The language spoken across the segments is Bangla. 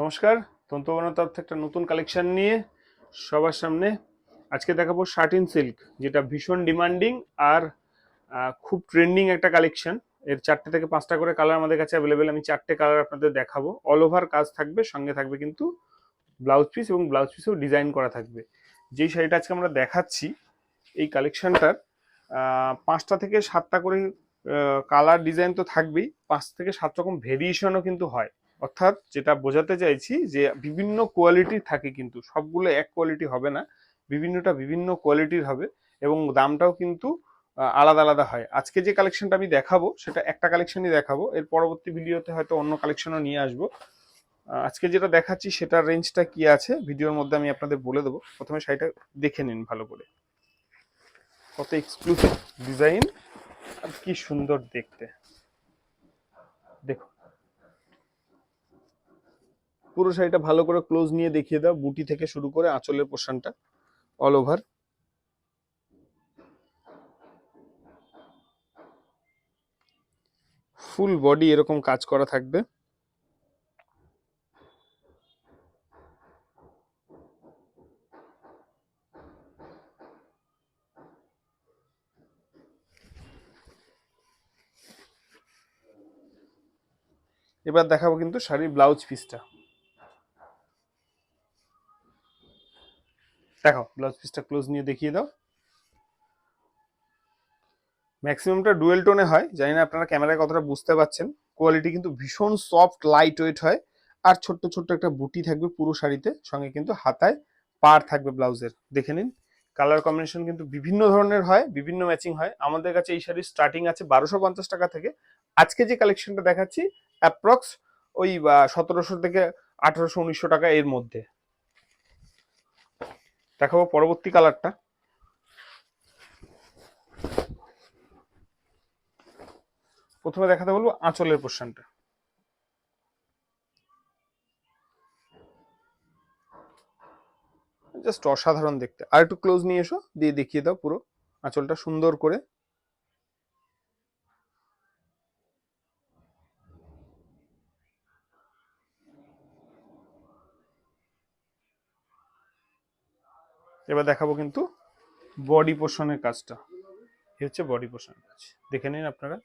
নমস্কার তন্তুবানোর তরফ থেকে একটা নতুন কালেকশন নিয়ে সবার সামনে আজকে দেখাবো শার্টিন সিল্ক যেটা ভীষণ ডিমান্ডিং আর খুব ট্রেন্ডিং একটা কালেকশন এর চারটে থেকে পাঁচটা করে কালার আমাদের কাছে অ্যাভেলেবেল আমি চারটে কালার আপনাদের দেখাবো। অল ওভার কাজ থাকবে, সঙ্গে থাকবে কিন্তু ব্লাউজ পিস এবং ব্লাউজ পিসেও ডিজাইন করা থাকবে। যেই শাড়িটা আজকে আমরা দেখাচ্ছি, এই কালেকশনটার পাঁচটা থেকে সাতটা করে কালার ডিজাইন তো থাকবেই, পাঁচ থেকে সাত রকম ভেরিয়েশনও কিন্তু হয়। অর্থাৎ যেটা বোঝাতে চাইছি যে বিভিন্ন কোয়ালিটির থাকে কিন্তু, সবগুলো এক কোয়ালিটি হবে না, বিভিন্নটা বিভিন্ন কোয়ালিটির হবে এবং দামটাও কিন্তু আলাদা আলাদা হয়। আজকে যে কালেকশনটা আমি দেখাবো, সেটা একটা কালেকশনই দেখাবো, এর পরবর্তী ভিডিওতে হয়তো অন্য কালেকশনও নিয়ে আসব। আজকে যেটা দেখাচ্ছি, সেটার রেঞ্জটা কি আছে ভিডিওর মধ্যে আমি আপনাদের বলে দেবো। প্রথমে শাড়িটা দেখে নিন ভালো করে। কত এক্সক্লুসিভ ডিজাইন আর কি সুন্দর দেখতে। দেখো পুরো শাড়িটা ভালো করে ক্লোজ নিয়ে দেখিয়ে দাও, বুটি থেকে শুরু করে আঁচলের পোর্শনটা অল ওভার ফুল বডি এরকম কাজ করা থাকবে। এবার দেখাবো কিন্তু শাড়ির ব্লাউজ পিসটা দেখো ব্লাউজ পিসটা ক্লোজ নিয়ে দেখিয়ে দাও। ম্যাক্সিমামটা ডুয়েল টোনে হয়, জানি না আপনারা ক্যামেরায় কতটা বুঝতে পারছেন। কোয়ালিটি কিন্তু ভীষণ সফট লাইট ওয়েট হয়। আর ছোট্ট ছোট্ট একটা বুটি থাকবে পুরো শাড়িতে, সঙ্গে কিন্তু হাতায় পার থাকবে ব্লাউজের দেখে নিন কালার কম্বিনেশন কিন্তু বিভিন্ন ধরনের হয়, বিভিন্ন ম্যাচিং হয়। আমাদের কাছে এই শাড়ির স্টার্টিং আছে বারোশো পঞ্চাশ টাকা থেকে। আজকে যে কালেকশনটা দেখাচ্ছি অ্যাপ্রক্স ওই সতেরোশো থেকে আঠারোশো, উনিশশো টাকা এর মধ্যে। দেখাবো পরবর্তী কালারটা। প্রথমে দেখাতে বলব আঁচলের পোর্শনটা জাস্ট অসাধারণ দেখতে। আর একটু ক্লোজ নিয়ে এসো, দিয়ে দেখিয়ে দাও পুরো আঁচলটা সুন্দর করে। এবার দেখাবো কিন্তু বডি পোর্শনের কাজটা। হচ্ছে বডি পোর্শনের কাজ। দেখে নিন আপনারা।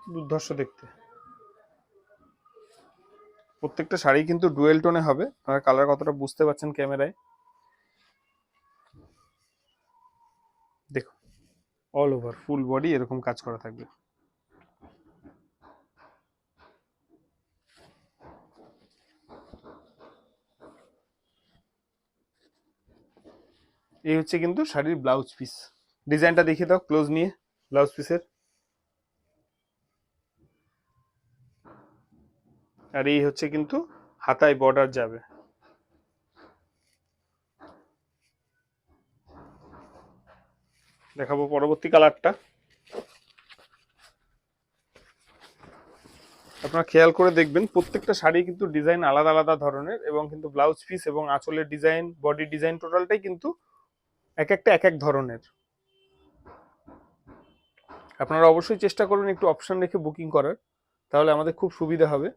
দুর্ধর্ষ দেখতে। প্রত্যেকটা শাড়ি কিন্তু ডুয়েল টোনে হবে। আপনারা কালার কতটা বুঝতে পারছেন ক্যামেরায়? দেখো অল ওভার ফুল বডি এরকম কাজ করা থাকবে। এই হচ্ছে কিন্তু শাড়ির ব্লাউজ পিস ডিজাইনটা দেখিয়ে দাও ক্লোজ নিয়ে ব্লাউজ পিসের আর এই হচ্ছে কিন্তু হাতায় বর্ডার যাবে। দেখাবো পরবর্তী কালারটা আপনারা খেয়াল করে দেখবেন, প্রত্যেকটা শাড়ি কিন্তু ডিজাইন আলাদা আলাদা ধরনের এবং কিন্তু ব্লাউজ পিস এবং আঁচলের ডিজাইন বডি ডিজাইন টোটালটাই কিন্তু এক একটা এক এক ধরনের। আপনারা অবশ্যই চেষ্টা করুন একটু অপশন রেখে বুকিং করার, তাহলে আমাদের খুব সুবিধা হবে।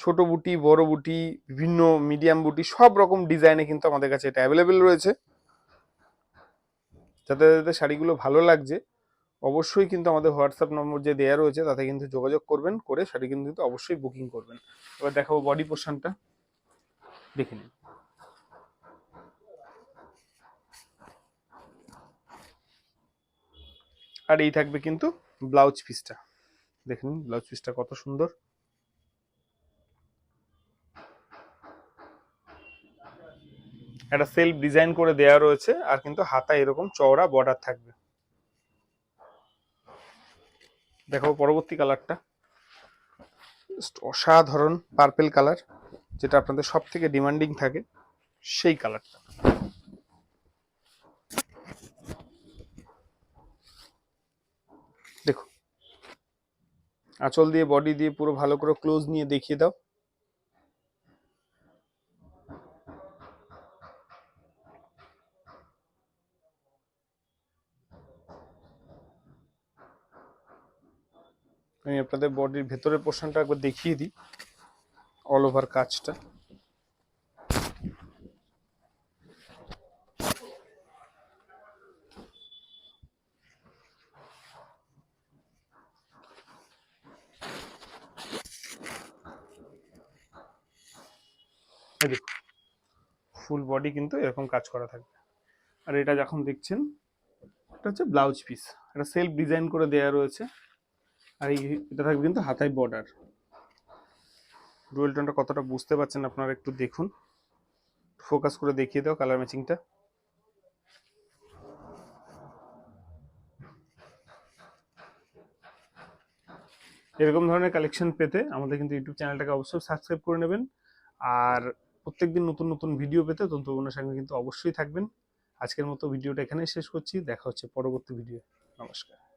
ছোট বুটি, বড় বুটি, বিভিন্ন মিডিয়াম বুটি, সব রকম ডিজাইনে কিন্তু আমাদের কাছে এটা অ্যাভেলেবেল রয়েছে। যাতে যাতে শাড়িগুলো ভালো লাগছে, অবশ্যই কিন্তু আমাদের হোয়াটসঅ্যাপ নম্বর যে দেওয়া রয়েছে, তাতে কিন্তু যোগাযোগ করবেন, করে শাড়ি কিন্তু অবশ্যই বুকিং করবেন। এবার দেখাবো বডি পোর্শনটা দেখে নিন। আর এই থাকবে কিন্তু ব্লাউজ পিসটা। দেখে নিন ব্লাউজ পিসটা কত সুন্দর। একটা সেলফ ডিজাইন করে দেয়া রয়েছে, আর কিন্তু হাতা এরকম চওড়া বর্ডার থাকবে। দেখো পরবর্তী কালারটা অসাধারণ পার্পেল কালার যেটা আপনাদের সব থেকে ডিমান্ডিং থাকে, সেই কালারটা দেখো আঁচল দিয়ে বডি দিয়ে পুরো ভালো করে ক্লোজ নিয়ে দেখিয়ে দাও। আমি আপনাদের বডির ভেতরের পোর্শনটা একবার দেখিয়ে দিই অল ওভার কাজটা। ফুল বডি কিন্তু এরকম কাজ করা থাকবে। আর এটা যখন দেখছেন, এটা হচ্ছে ব্লাউজ পিস এটা সেলফ ডিজাইন করে দেওয়া রয়েছে। আর এটা থাকবে কিন্তু হাতায় বর্ডার ডুয়েল টোনটা কতটা বুঝতে পারছেন আপনারা একটু দেখুন। ফোকাস করে দেখিয়ে দাও কালার ম্যাচিংটা এরকম ধরনের কালেকশন পেতে আমাদের কিন্তু ইউটিউব চ্যানেলটাকে অবশ্যই সাবস্ক্রাইব করে নেবেন। আর প্রত্যেকদিন নতুন নতুন ভিডিও পেতে তন্তুগুণের সঙ্গে কিন্তু অবশ্যই থাকবেন। আজকের মতো ভিডিওটা এখানেই শেষ করছি। দেখা হচ্ছে পরবর্তী ভিডিও নমস্কার।